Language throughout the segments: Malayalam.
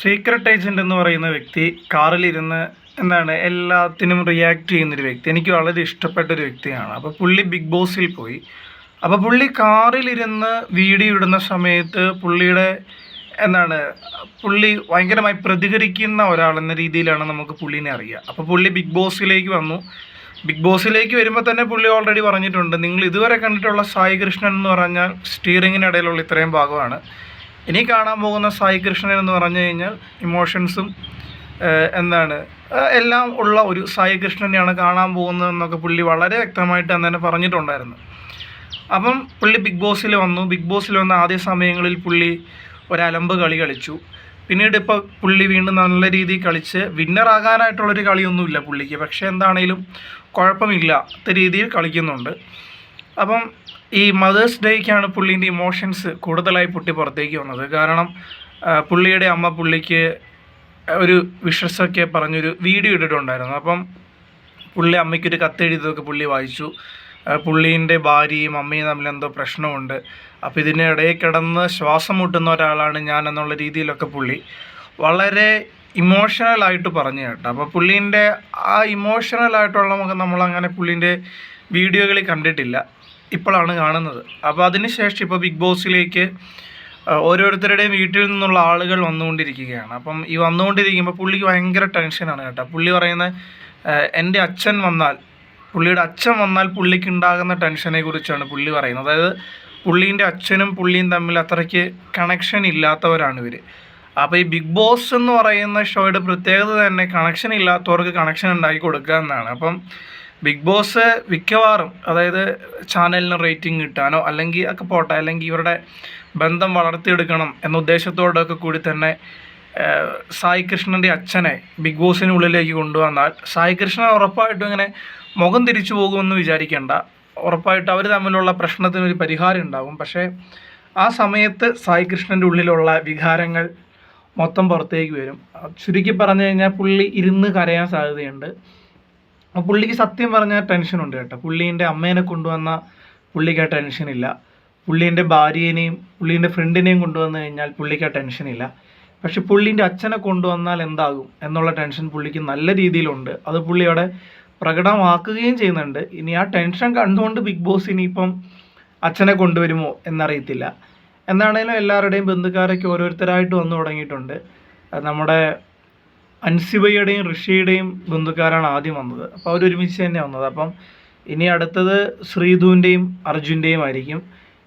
സീക്രട്ട് ഏജന്റ് എന്ന് പറയുന്ന വ്യക്തി കാറിലിരുന്ന് എന്താണ് എല്ലാത്തിനും റിയാക്ട് ചെയ്യുന്നൊരു വ്യക്തി. എനിക്ക് വളരെ ഇഷ്ടപ്പെട്ട ഒരു വ്യക്തിയാണ്. അപ്പോൾ പുള്ളി ബിഗ് ബോസിൽ പോയി. അപ്പോൾ പുള്ളി കാറിലിരുന്ന് വീഡിയോ ഇടുന്ന സമയത്ത് പുള്ളിയുടെ എന്താണ് പുള്ളി ഭയങ്കരമായി പ്രതികരിക്കുന്ന ഒരാളെന്ന രീതിയിലാണ് നമുക്ക് പുള്ളിനെ അറിയുക അപ്പോൾ പുള്ളി ബിഗ് ബോസിലേക്ക് വന്നു. ബിഗ് ബോസിലേക്ക് വരുമ്പോൾ തന്നെ പുള്ളി ഓൾറെഡി പറഞ്ഞിട്ടുണ്ട് നിങ്ങൾ ഇതുവരെ കണ്ടിട്ടുള്ള സായി കൃഷ്ണൻ എന്ന് പറഞ്ഞാൽ സ്റ്റീറിങ്ങിനിടയിലുള്ള ഇത്രയും ഭാഗമാണ്. ഇനി കാണാൻ പോകുന്ന സായി കൃഷ്ണൻ എന്ന് പറഞ്ഞു കഴിഞ്ഞാൽ ഇമോഷൻസും എന്താണ് എല്ലാം ഉള്ള ഒരു സായി കൃഷ്ണനെയാണ് കാണാൻ പോകുന്നതെന്നൊക്കെ പുള്ളി വളരെ വ്യക്തമായിട്ട് അന്ന് തന്നെ പറഞ്ഞിട്ടുണ്ടായിരുന്നു. അപ്പം പുള്ളി ബിഗ് ബോസിൽ വന്നു. ബിഗ് ബോസിൽ വന്ന ആദ്യ സമയങ്ങളിൽ പുള്ളി ഒരലമ്പ് കളി കളിച്ചു. പിന്നീട് ഇപ്പോൾ പുള്ളി വീണ്ടും നല്ല രീതിയിൽ കളിച്ച് വിന്നറാകാനായിട്ടുള്ളൊരു കളിയൊന്നുമില്ല പുള്ളിക്ക്. പക്ഷേ എന്താണേലും കുഴപ്പമില്ലാത്ത രീതിയിൽ കളിക്കുന്നുണ്ട്. അപ്പം ഈ മദേഴ്സ് ഡേക്കാണ് പുള്ളീന്റെ ഇമോഷൻസ് കൂടുതലായി പൊട്ടി പുറത്തേക്ക് വന്നത്. കാരണം പുള്ളിയുടെ അമ്മ പുള്ളിക്ക് ഒരു വിഷസൊക്കെ പറഞ്ഞൊരു വീഡിയോ ഇട്ടിട്ടുണ്ടായിരുന്നു. അപ്പം പുള്ളി അമ്മയ്ക്കൊരു കത്തെഴുതിയതൊക്കെ പുള്ളി വായിച്ചു. പുള്ളീന്റെ ഭാര്യയും അമ്മയും തമ്മിൽ എന്തോ പ്രശ്നമുണ്ട്. അപ്പോൾ ഇതിന്റെ ഇടയിൽ കിടന്ന് ശ്വാസം മുട്ടുന്ന ഒരാളാണ് ഞാൻ എന്നുള്ള രീതിയിലൊക്കെ പുള്ളി വളരെ ഇമോഷണലായിട്ട് പറഞ്ഞു കേട്ടോ. അപ്പോൾ പുള്ളീന്റെ ആ ഇമോഷണലായിട്ടുള്ള നമുക്ക് നമ്മളങ്ങനെ പുള്ളീന്റെ വീഡിയോകളിൽ കണ്ടിട്ടില്ല. ഇപ്പോഴാണ് കാണുന്നത്. അപ്പോൾ അതിന് ശേഷം ഇപ്പോൾ ബിഗ് ബോസിലേക്ക് ഓരോരുത്തരുടെയും വീട്ടിൽ നിന്നുള്ള ആളുകൾ വന്നുകൊണ്ടിരിക്കുകയാണ്. അപ്പം ഈ വന്നുകൊണ്ടിരിക്കുമ്പോൾ പുള്ളിക്ക് ഭയങ്കര ടെൻഷനാണ് കേട്ടോ. പുള്ളി പറയുന്നത് എന്റെ അച്ഛൻ വന്നാൽ പുള്ളിയുടെ അച്ഛൻ വന്നാൽ പുള്ളിക്ക് ഉണ്ടാകുന്ന ടെൻഷനെ കുറിച്ചാണ് പുള്ളി പറയുന്നത്. അതായത് പുള്ളീന്റെ അച്ഛനും പുള്ളിയും തമ്മിൽ അത്രയ്ക്ക് കണക്ഷൻ ഇല്ലാത്തവരാണ് ഇവർ അപ്പോൾ ഈ ബിഗ് ബോസ് എന്ന് പറയുന്ന ഷോയുടെ പ്രത്യേകത തന്നെ കണക്ഷൻ ഇല്ലാത്തവർക്ക് കണക്ഷൻ ഉണ്ടാക്കി കൊടുക്കുക എന്നാണ്. അപ്പം ബിഗ് ബോസ് മിക്കവാറും അതായത് ചാനലിന് റേറ്റിംഗ് കിട്ടാനോ അല്ലെങ്കിൽ ഒക്കെ പോട്ടെ അല്ലെങ്കിൽ ഇവരുടെ ബന്ധം വളർത്തിയെടുക്കണം എന്ന ഉദ്ദേശത്തോടൊക്കെ കൂടി തന്നെ സായി കൃഷ്ണന്റെ അച്ഛനെ ബിഗ് ബോസിനുള്ളിലേക്ക് കൊണ്ടുവന്നാൽ സായി കൃഷ്ണൻ ഉറപ്പായിട്ടും ഇങ്ങനെ മുഖം തിരിച്ചു പോകുമെന്ന് വിചാരിക്കേണ്ട. ഉറപ്പായിട്ട് അവർ തമ്മിലുള്ള പ്രശ്നത്തിന് ഒരു പരിഹാരം ഉണ്ടാകും പക്ഷേ ആ സമയത്ത് സായി കൃഷ്ണന്റെ ഉള്ളിലുള്ള വികാരങ്ങൾ മൊത്തം പുറത്തേക്ക് വരും. ചുരുക്കി പറഞ്ഞു കഴിഞ്ഞാൽ പുള്ളി ഇരുന്ന് കരയാൻ സാധ്യതയുണ്ട്. പുള്ളിക്ക് സത്യം പറഞ്ഞാൽ ടെൻഷനുണ്ട് കേട്ടോ. പുള്ളീന്റെ അമ്മേനെ കൊണ്ടുവന്ന പുള്ളിക്ക് ആ ടെൻഷനില്ല പുള്ളീന്റെ ഭാര്യേനെയും പുള്ളീന്റെ ഫ്രണ്ടിനെയും കൊണ്ടുവന്നു കഴിഞ്ഞാൽ പുള്ളിക്ക് ആ ടെൻഷനില്ല പക്ഷെ പുള്ളീന്റെ അച്ഛനെ കൊണ്ടുവന്നാൽ എന്താകും എന്നുള്ള ടെൻഷൻ പുള്ളിക്ക് നല്ല രീതിയിലുണ്ട്. അത് പുള്ളി അവിടെ പ്രകടമാക്കുകയും ചെയ്യുന്നുണ്ട്. ഇനി ആ ടെൻഷൻ കണ്ടുകൊണ്ട് ബിഗ് ബോസ് ഇനിയിപ്പം അച്ഛനെ കൊണ്ടുവരുമോ എന്നറിയത്തില്ല. എന്താണേലും എല്ലാവരുടെയും ബന്ധുക്കാരൊക്കെ ഓരോരുത്തരായിട്ട് വന്നു തുടങ്ങിയിട്ടുണ്ട്. നമ്മുടെ അൻസിബയുടെയും ഋഷിയുടെയും ബന്ധുക്കാരാണ് ആദ്യം വന്നത്. അപ്പോൾ അവർ ഒരുമിച്ച് തന്നെ വന്നത്. അപ്പം ഇനി അടുത്തത് ശ്രീധുവിന്റെയും അർജുന്റെയും ആയിരിക്കും.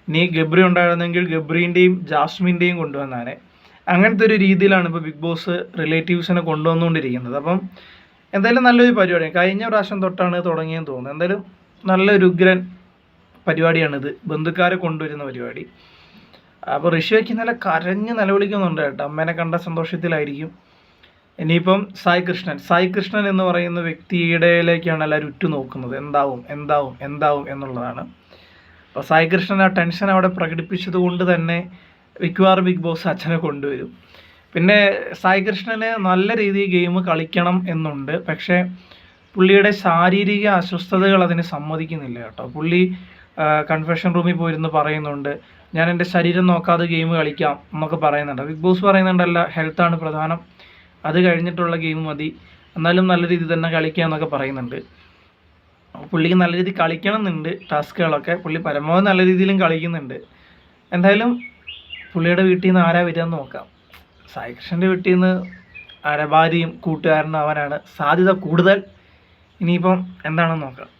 ഇനി ഗബ്രി ഉണ്ടായിരുന്നെങ്കിൽ ഗബ്രീന്റെയും ജാസ്മിന്റെയും കൊണ്ടുവന്നാനെ. അങ്ങനത്തെ ഒരു രീതിയിലാണ് ഇപ്പോൾ ബിഗ് ബോസ് റിലേറ്റീവ്സിനെ കൊണ്ടുവന്നുകൊണ്ടിരിക്കുന്നത്. അപ്പം എന്തായാലും നല്ലൊരു പരിപാടിയാണ് കഴിഞ്ഞ പ്രാവശ്യം തൊട്ടാണ് തുടങ്ങിയെന്ന് തോന്നുന്നത്. എന്തായാലും നല്ലൊരു ഉഗ്രൻ പരിപാടിയാണിത്. ബന്ധുക്കാരെ കൊണ്ടുവരുന്ന പരിപാടി. അപ്പോൾ ഋഷിയൊക്കെ നല്ല കരഞ്ഞ് നിലവിളിക്കുന്നുണ്ട് കേട്ടോ. അമ്മേനെ കണ്ട സന്തോഷത്തിലായിരിക്കും. ഇനിയിപ്പം സായി കൃഷ്ണൻ. സായി കൃഷ്ണൻ എന്ന് പറയുന്ന വ്യക്തിയുടെയിലേക്കാണ് എല്ലാവരും ഉറ്റുനോക്കുന്നത്. എന്താവും എന്താവും എന്താവും എന്നുള്ളതാണ്. അപ്പോൾ സായി കൃഷ്ണൻ ആ ടെൻഷൻ അവിടെ പ്രകടിപ്പിച്ചത് കൊണ്ട് തന്നെ മിക്കവാറും ബിഗ് ബോസ് അച്ഛനെ കൊണ്ടുവരും. പിന്നെ സായി കൃഷ്ണന് നല്ല രീതിയിൽ ഗെയിം കളിക്കണം എന്നുണ്ട്. പക്ഷേ പുള്ളിയുടെ ശാരീരിക അസ്വസ്ഥതകൾ അതിന് സമ്മതിക്കുന്നില്ല കേട്ടോ. പുള്ളി കൺഫെഷൻ റൂമിൽ പോയിരുന്ന് പറയുന്നുണ്ട് ഞാൻ എന്റെ ശരീരം നോക്കാതെ ഗെയിം കളിക്കാം എന്നൊക്കെ പറയുന്നുണ്ട്. ബിഗ് ബോസ് പറയുന്നുണ്ടല്ല ഹെൽത്താണ് പ്രധാനം. അത് കഴിഞ്ഞിട്ടുള്ള ഗെയിം മതി. എന്നാലും നല്ല രീതിയിൽ തന്നെ കളിക്കുക എന്നൊക്കെ പറയുന്നുണ്ട്. പുള്ളിക്ക് നല്ല രീതിയിൽ കളിക്കണം എന്നുണ്ട് ടാസ്കുകളൊക്കെ. പുള്ളി പരമാവധി നല്ല രീതിയിലും കളിക്കുന്നുണ്ട്. എന്തായാലും പുള്ളിയുടെ വീട്ടിൽ നിന്ന് ആരാ വരിക എന്ന് നോക്കാം. സായികൃഷ്ണന്റെ വീട്ടിൽ നിന്ന് ആരാ ഭാര്യയും കൂട്ടുകാരനും അവനാണ്. സാധ്യത കൂടുതൽ. ഇനിയിപ്പം എന്താണെന്ന് നോക്കാം.